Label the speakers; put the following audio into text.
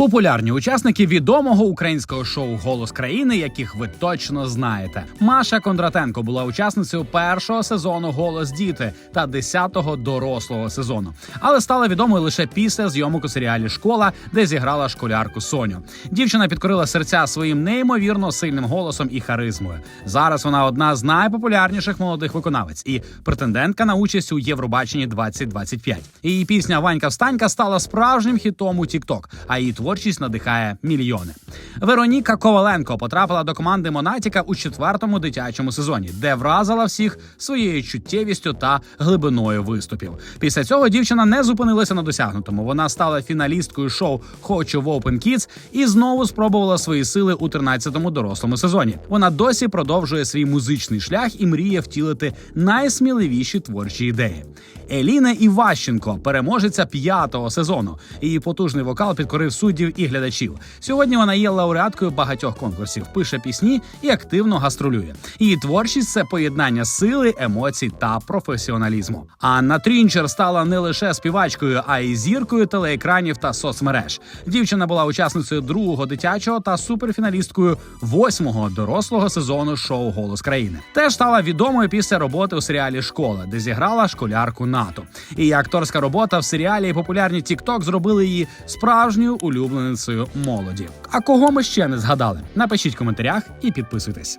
Speaker 1: Популярні учасники відомого українського шоу Голос країни, яких ви точно знаєте. Маша Кондратенко була учасницею першого сезону Голос діти та 10-го дорослого сезону, але стала відомою лише після зйомок у серіалі Школа, де зіграла школярку Соню. Дівчина підкорила серця своїм неймовірно сильним голосом і харизмою. Зараз вона одна з найпопулярніших молодих виконавець і претендентка на участь у Євробаченні 2025. Її пісня Ванька Встанька стала справжнім хітом у TikTok, а її творчість надихає мільйони. Вероніка Коваленко потрапила до команди Монатіка у четвертому дитячому сезоні, де вразила всіх своєю чуттєвістю та глибиною виступів. Після цього дівчина не зупинилася на досягнутому. Вона стала фіналісткою шоу Хочу в Open Kids і знову спробувала свої сили у 13-му дорослому сезоні. Вона досі продовжує свій музичний шлях і мріє втілити найсміливіші творчі ідеї. Еліна Іващенко, переможеця п'ятого сезону. Її потужний вокал підкорив суддів і глядачів. Сьогодні вона є лауреаткою багатьох конкурсів, пише пісні і активно гастролює. Її творчість це поєднання сили, емоцій та професіоналізму. Анна Трінчер стала не лише співачкою, а й зіркою телеекранів та соцмереж. Дівчина була учасницею другого дитячого та суперфіналісткою восьмого дорослого сезону шоу Голос країни. Теж стала відомою після роботи у серіалі Школа, де зіграла школярку НАТО. Її акторська робота в серіалі і популярні TikTok зробили її справжньою улюбленицею молоді. А кого ми ще не згадали? Напишіть в коментарях і підписуйтесь.